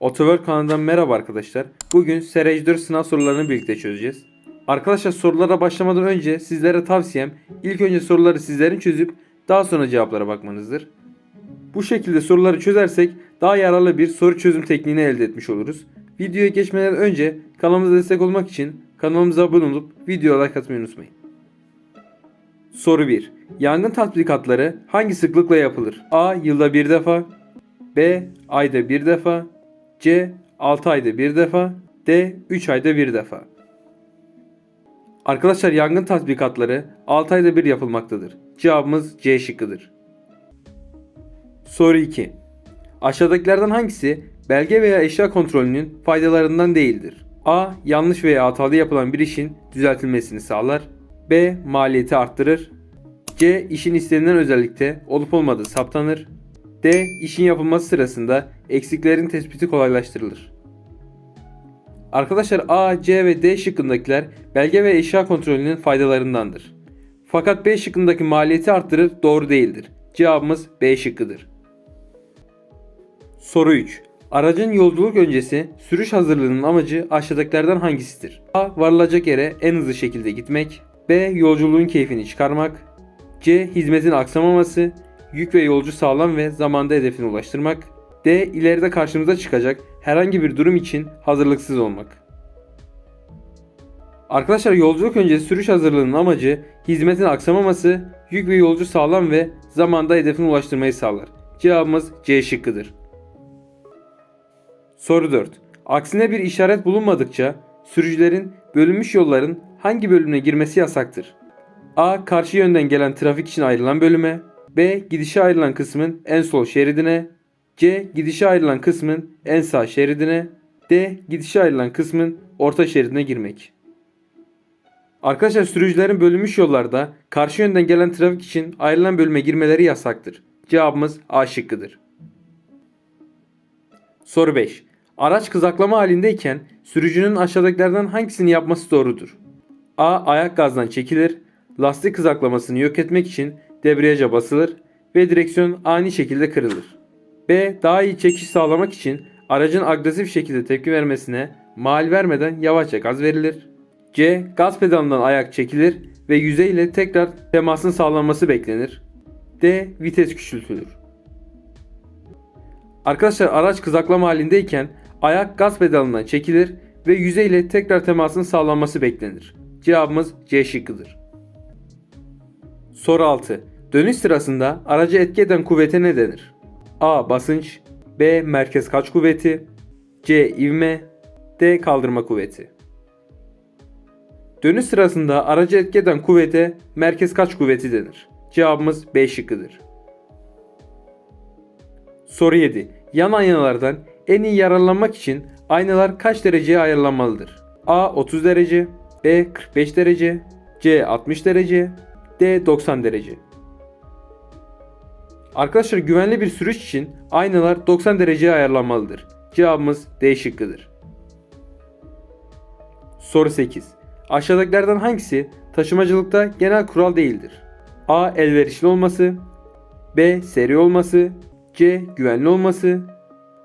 Otowork kanalından merhaba arkadaşlar. Bugün SRH 4 sınav sorularını birlikte çözeceğiz. Arkadaşlar sorulara başlamadan önce sizlere tavsiyem ilk önce soruları sizlerin çözüp daha sonra cevaplara bakmanızdır. Bu şekilde soruları çözersek daha yararlı bir soru çözüm tekniğini elde etmiş oluruz. Videoya geçmeden önce kanalımıza destek olmak için kanalımıza abone olup videoya like atmayı unutmayın. Soru 1. Yangın tatbikatları hangi sıklıkla yapılır? A. Yılda bir defa B. Ayda bir defa C. 6 ayda bir defa D. 3 ayda bir defa Arkadaşlar yangın tatbikatları 6 ayda bir yapılmaktadır. Cevabımız C şıkkıdır. Soru 2. Aşağıdakilerden hangisi belge veya eşya kontrolünün faydalarından değildir? A. Yanlış veya hatalı yapılan bir işin düzeltilmesini sağlar. B. Maliyeti arttırır. C. İşin istenilen özellikte olup olmadığı saptanır. D. İşin yapılması sırasında eksiklerin tespiti kolaylaştırılır. Arkadaşlar A, C ve D şıkkındakiler belge ve eşya kontrolünün faydalarındandır. Fakat B şıkkındaki maliyeti arttırır doğru değildir. Cevabımız B şıkkıdır. Soru 3. Aracın yolculuk öncesi sürüş hazırlığının amacı aşağıdakilerden hangisidir? A. Varılacak yere en hızlı şekilde gitmek. B. Yolculuğun keyfini çıkarmak. C. Hizmetin aksamaması. Yük ve yolcu sağlam ve zamanda hedefine ulaştırmak. D. ileride karşımıza çıkacak herhangi bir durum için hazırlıksız olmak. Arkadaşlar yolculuk öncesi sürüş hazırlığının amacı hizmetin aksamaması, yük ve yolcu sağlam ve zamanda hedefine ulaştırmayı sağlar. Cevabımız C şıkkıdır. Soru 4. Aksine bir işaret bulunmadıkça sürücülerin bölünmüş yolların hangi bölümüne girmesi yasaktır? A. Karşı yönden gelen trafik için ayrılan bölüme. B. Gidişe ayrılan kısmın en sol şeridine. C. Gidişe ayrılan kısmın en sağ şeridine. D. Gidişe ayrılan kısmın orta şeridine girmek. Arkadaşlar sürücülerin bölünmüş yollarda karşı yönden gelen trafik için ayrılan bölüme girmeleri yasaktır. Cevabımız A şıkkıdır. Soru 5. Araç kızaklama halindeyken sürücünün aşağıdakilerden hangisini yapması doğrudur? A. Ayak gazdan çekilir. Lastik kızaklamasını yok etmek için debriyaja basılır ve direksiyon ani şekilde kırılır. B. Daha iyi çekiş sağlamak için aracın agresif şekilde tepki vermesine mal vermeden yavaşça gaz verilir. C. Gaz pedalından ayak çekilir ve yüzey ile tekrar temasın sağlanması beklenir. D. Vites küçültülür. Arkadaşlar araç kızaklama halindeyken ayak gaz pedalından çekilir ve yüzey ile tekrar temasın sağlanması beklenir. Cevabımız C şıkkıdır. Soru 6. Dönüş sırasında aracı etki eden kuvvete ne denir? A. Basınç B. Merkez kaç kuvveti C. ivme D. Kaldırma kuvveti Dönüş sırasında aracı etki eden kuvvete merkez kaç kuvveti denir? Cevabımız B şıkkıdır. Soru 7. Yan aynalardan en iyi yararlanmak için aynalar kaç dereceye ayarlanmalıdır? A. 30 derece B. 45 derece C. 60 derece D. 90 derece Arkadaşlar güvenli bir sürüş için aynalar 90 dereceye ayarlanmalıdır. Cevabımız D şıkkıdır. Soru 8. Aşağıdakilerden hangisi taşımacılıkta genel kural değildir? A. Elverişli olması B. Seri olması C. Güvenli olması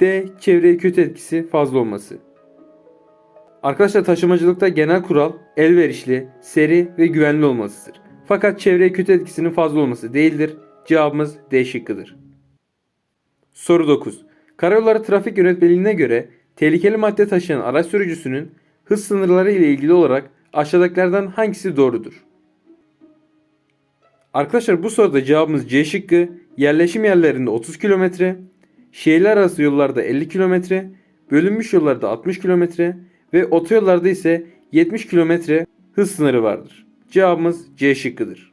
D. Çevreye kötü etkisi fazla olması Arkadaşlar taşımacılıkta genel kural elverişli, seri ve güvenli olmasıdır. Fakat çevreye kötü etkisinin fazla olması değildir. Cevabımız D şıkkıdır. Soru 9. Karayolları Trafik Yönetmeliğine göre tehlikeli madde taşıyan araç sürücüsünün hız sınırları ile ilgili olarak aşağıdakilerden hangisi doğrudur? Arkadaşlar bu soruda cevabımız C şıkkı. Yerleşim yerlerinde 30 km, şehirler arası yollarda 50 km, bölünmüş yollarda 60 km ve otoyollarda ise 70 km hız sınırı vardır. Cevabımız C şıkkıdır.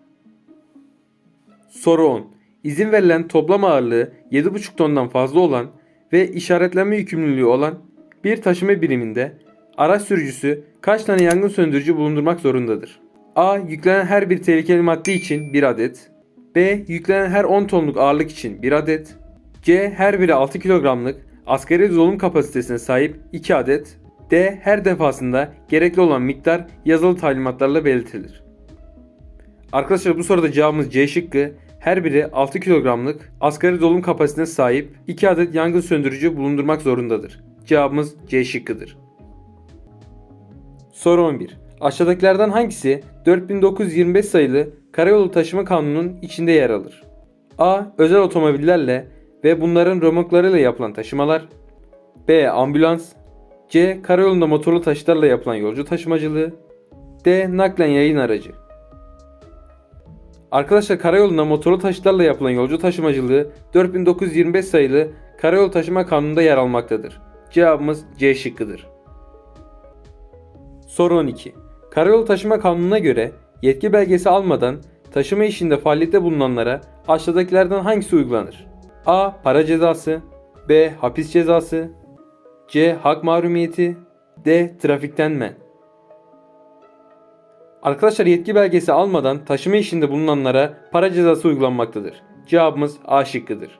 Soru 10. İzin verilen toplam ağırlığı 7,5 tondan fazla olan ve işaretlenme yükümlülüğü olan bir taşıma biriminde araç sürücüsü kaç tane yangın söndürücü bulundurmak zorundadır? A. Yüklenen her bir tehlikeli madde için 1 adet. B. Yüklenen her 10 tonluk ağırlık için 1 adet. C. Her biri 6 kilogramlık asgari dolum kapasitesine sahip 2 adet. D. Her defasında gerekli olan miktar yazılı talimatlarla belirtilir. Arkadaşlar bu soruda cevabımız C şıkkı. Her biri 6 kilogramlık asgari dolum kapasitesine sahip 2 adet yangın söndürücü bulundurmak zorundadır. Cevabımız C şıkkıdır. Soru 11. Aşağıdakilerden hangisi 4925 sayılı Karayolu Taşıma Kanunu'nun içinde yer alır? A. Özel otomobillerle ve bunların römorklarıyla yapılan taşımalar. B. Ambulans. C. Karayolunda motorlu taşıtlarla yapılan yolcu taşımacılığı. D. Naklen yayın aracı. Arkadaşlar karayolunda motorlu taşıtlarla yapılan yolcu taşımacılığı 4925 sayılı Karayolu Taşıma Kanunu'nda yer almaktadır. Cevabımız C şıkkıdır. Soru 12. Karayolu Taşıma Kanunu'na göre yetki belgesi almadan taşıma işinde faaliyette bulunanlara aşağıdakilerden hangisi uygulanır? A. Para cezası B. Hapis cezası C. Hak mahrumiyeti D. Trafikten men Arkadaşlar yetki belgesi almadan taşıma işinde bulunanlara para cezası uygulanmaktadır. Cevabımız A şıkkıdır.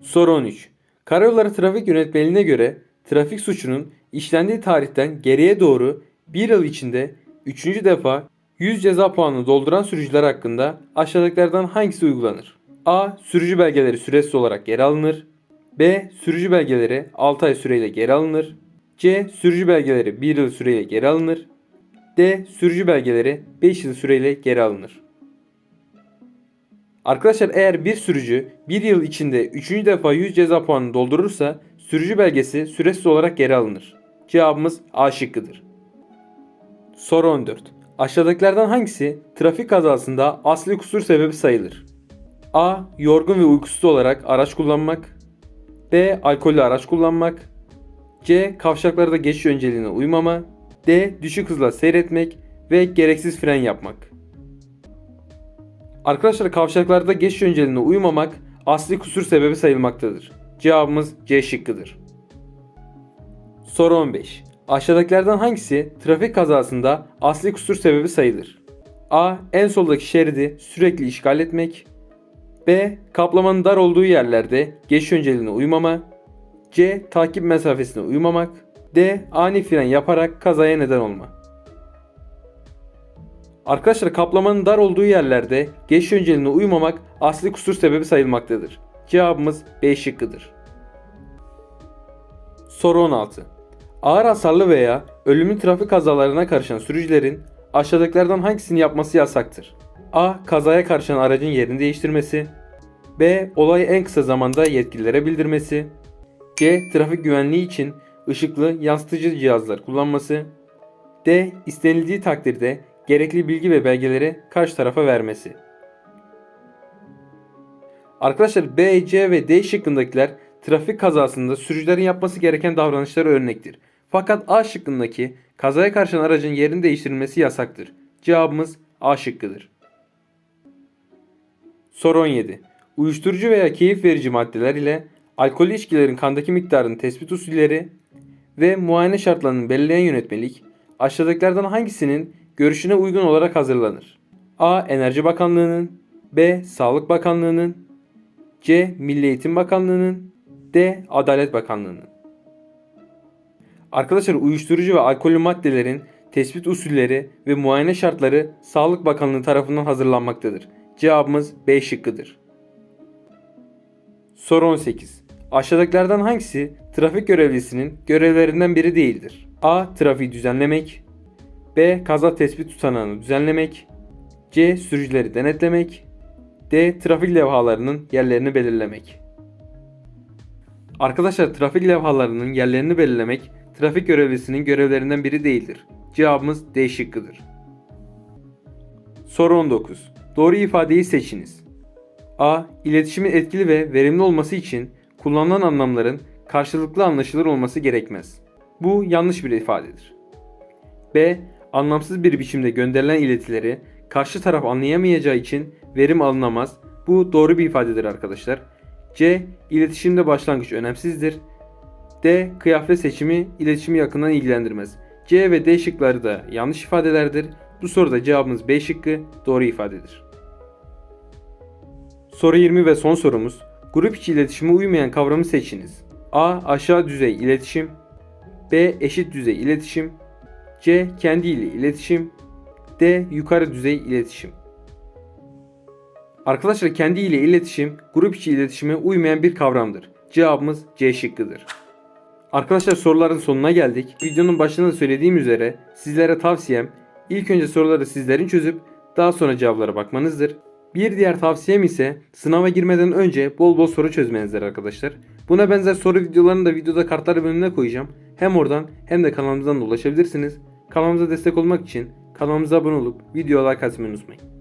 Soru 13. Karayolları Trafik Yönetmeliğine göre trafik suçunun işlendiği tarihten geriye doğru bir yıl içinde 3. defa 100 ceza puanını dolduran sürücüler hakkında aşağıdakilerden hangisi uygulanır? A. Sürücü belgeleri süresiz olarak geri alınır. B. Sürücü belgeleri 6 ay süreyle geri alınır. C. Sürücü belgeleri 1 yıl süreyle geri alınır. D. Sürücü belgeleri 5 yıl süreyle geri alınır. Arkadaşlar eğer bir sürücü 1 yıl içinde 3. defa 100 ceza puanını doldurursa sürücü belgesi süresiz olarak geri alınır. Cevabımız A şıkkıdır. Soru 14. Aşağıdakilerden hangisi trafik kazasında asli kusur sebebi sayılır? A. Yorgun ve uykusuz olarak araç kullanmak. B. Alkollü araç kullanmak. C. Kavşaklarda geçiş önceliğine uymama. D. Düşük hızla seyretmek ve gereksiz fren yapmak. Arkadaşlar kavşaklarda geçiş önceliğine uymamak asli kusur sebebi sayılmaktadır. Cevabımız C şıkkıdır. Soru 15. Aşağıdakilerden hangisi trafik kazasında asli kusur sebebi sayılır? A. En soldaki şeridi sürekli işgal etmek. B. Kaplamanın dar olduğu yerlerde geçiş önceliğine uymama. C. Takip mesafesine uymamak. D. Ani fren yaparak kazaya neden olma. Arkadaşlar kaplamanın dar olduğu yerlerde geçiş önceliğine uymamak asli kusur sebebi sayılmaktadır. Cevabımız B şıkkıdır. Soru 16. Ağır hasarlı veya ölümlü trafik kazalarına karışan sürücülerin aşağıdakilerden hangisini yapması yasaktır? A. Kazaya karışan aracın yerini değiştirmesi. B. Olayı en kısa zamanda yetkililere bildirmesi. C. Trafik güvenliği için ışıklı yansıtıcı cihazlar kullanması. D. İstenildiği takdirde gerekli bilgi ve belgeleri karşı tarafa vermesi. Arkadaşlar B, C ve D şıkkındakiler trafik kazasında sürücülerin yapması gereken davranışlara örnektir. Fakat A şıkkındaki kazaya karşın aracın yerini değiştirilmesi yasaktır. Cevabımız A şıkkıdır. Soru 17. Uyuşturucu veya keyif verici maddeler ile alkollü içkilerin kandaki miktarının tespit usulleri ve muayene şartlarını belirleyen yönetmelik aşağıdakilerden hangisinin görüşüne uygun olarak hazırlanır? A. Enerji Bakanlığı'nın B. Sağlık Bakanlığı'nın C. Milli Eğitim Bakanlığı'nın D. Adalet Bakanlığı'nın Arkadaşlar uyuşturucu ve alkollü maddelerin tespit usulleri ve muayene şartları Sağlık Bakanlığı tarafından hazırlanmaktadır. Cevabımız B şıkkıdır. Soru 18. Aşağıdakilerden hangisi trafik görevlisinin görevlerinden biri değildir? A. Trafiği düzenlemek B. Kaza tespit tutanağını düzenlemek C. Sürücüleri denetlemek D. Trafik levhalarının yerlerini belirlemek Arkadaşlar trafik levhalarının yerlerini belirlemek trafik görevlisinin görevlerinden biri değildir. Cevabımız D şıkkıdır. Soru 19. Doğru ifadeyi seçiniz. A. İletişimin etkili ve verimli olması için kullanılan anlamların karşılıklı anlaşılır olması gerekmez. Bu yanlış bir ifadedir. B. Anlamsız bir biçimde gönderilen iletileri karşı taraf anlayamayacağı için verim alınamaz. Bu doğru bir ifadedir arkadaşlar. C. İletişimde başlangıç önemsizdir. D. Kıyafet seçimi iletişimi yakından ilgilendirmez. C ve D şıkları da yanlış ifadelerdir. Bu soruda cevabımız B şıkkı doğru ifadedir. Soru 20 ve son sorumuz. Grup içi iletişime uymayan kavramı seçiniz. A. Aşağı düzey iletişim. B. Eşit düzey iletişim. C. Kendi ile iletişim. D. Yukarı düzey iletişim. Arkadaşlar kendi ile iletişim grup içi iletişime uymayan bir kavramdır. Cevabımız C şıkkıdır. Arkadaşlar soruların sonuna geldik. Videonun başında da söylediğim üzere sizlere tavsiyem ilk önce soruları sizlerin çözüp daha sonra cevaplara bakmanızdır. Bir diğer tavsiyem ise sınava girmeden önce bol bol soru çözmenizdir arkadaşlar. Buna benzer soru videolarını da videoda kartlar bölümüne koyacağım. Hem oradan hem de kanalımızdan da ulaşabilirsiniz. Kanalımıza destek olmak için kanalımıza abone olup videoya like atmayı unutmayın.